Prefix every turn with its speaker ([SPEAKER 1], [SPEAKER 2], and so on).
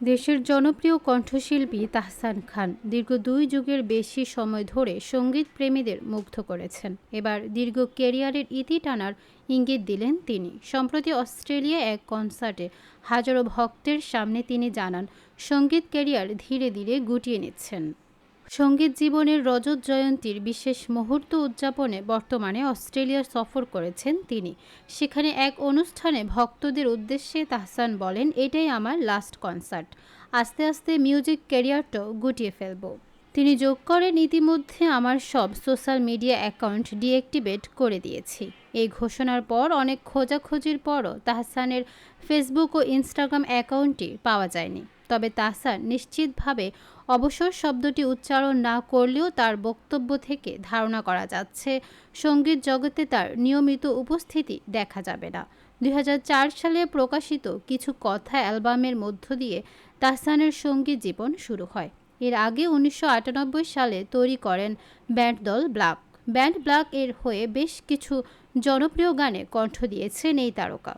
[SPEAKER 1] দেশের জনপ্রিয় কণ্ঠশিল্পী তাহসান খান দীর্ঘ দুই যুগের বেশি সময় ধরে সংগীত প্রেমীদের মুগ্ধ করেছেন। এবার দীর্ঘ ক্যারিয়ারের ইতি টানার ইঙ্গিত দিলেন তিনি। সম্প্রতি অস্ট্রেলিয়া এক কনসার্টে হাজারো ভক্তের সামনে তিনি জানান, সংগীত ক্যারিয়ার ধীরে ধীরে গুটিয়ে নিচ্ছেন। সংগীত জীবনের রজত জয়ন্তীর বিশেষ মুহূর্ত উদযাপনে বর্তমানে অস্ট্রেলিয়া সফর করেছেন তিনি। সেখানে এক অনুষ্ঠানে ভক্তদের উদ্দেশ্যে তাহসান বলেন, এটাই আমার লাস্ট কনসার্ট আস্তে আস্তে মিউজিক ক্যারিয়ারটাও গুটিয়ে ফেলব। তিনি যোগ করেন ইতিমধ্যে আমার সব সোশ্যাল মিডিয়া অ্যাকাউন্ট ডিঅ্যাক্টিভেট করে দিয়েছি। এই ঘোষণার পর অনেক খোঁজাখুঁজির পরও তাহসানের ফেসবুক ও ইনস্টাগ্রাম অ্যাকাউন্টটি পাওয়া যায়নি। তবে তাহসান নিশ্চিতভাবে অবসর শব্দটি উচ্চারণ না করলেও তার বক্তব্য থেকে ধারণা করা যাচ্ছে, সংগীত জগতে তার নিয়মিত উপস্থিতি দেখা যাবে না। দুই হাজার চার সালে প্রকাশিত কিছু কথা অ্যালবামের মধ্য দিয়ে তাহসানের সংগীত জীবন শুরু হয়। এর আগে উনিশশো আটানব্বই সালে তৈরি করেন ব্যান্ড দল ব্লাক। ব্যান্ড ব্লাক এর হয়ে বেশ কিছু জনপ্রিয় গানে কণ্ঠ দিয়েছেন এই তারকা।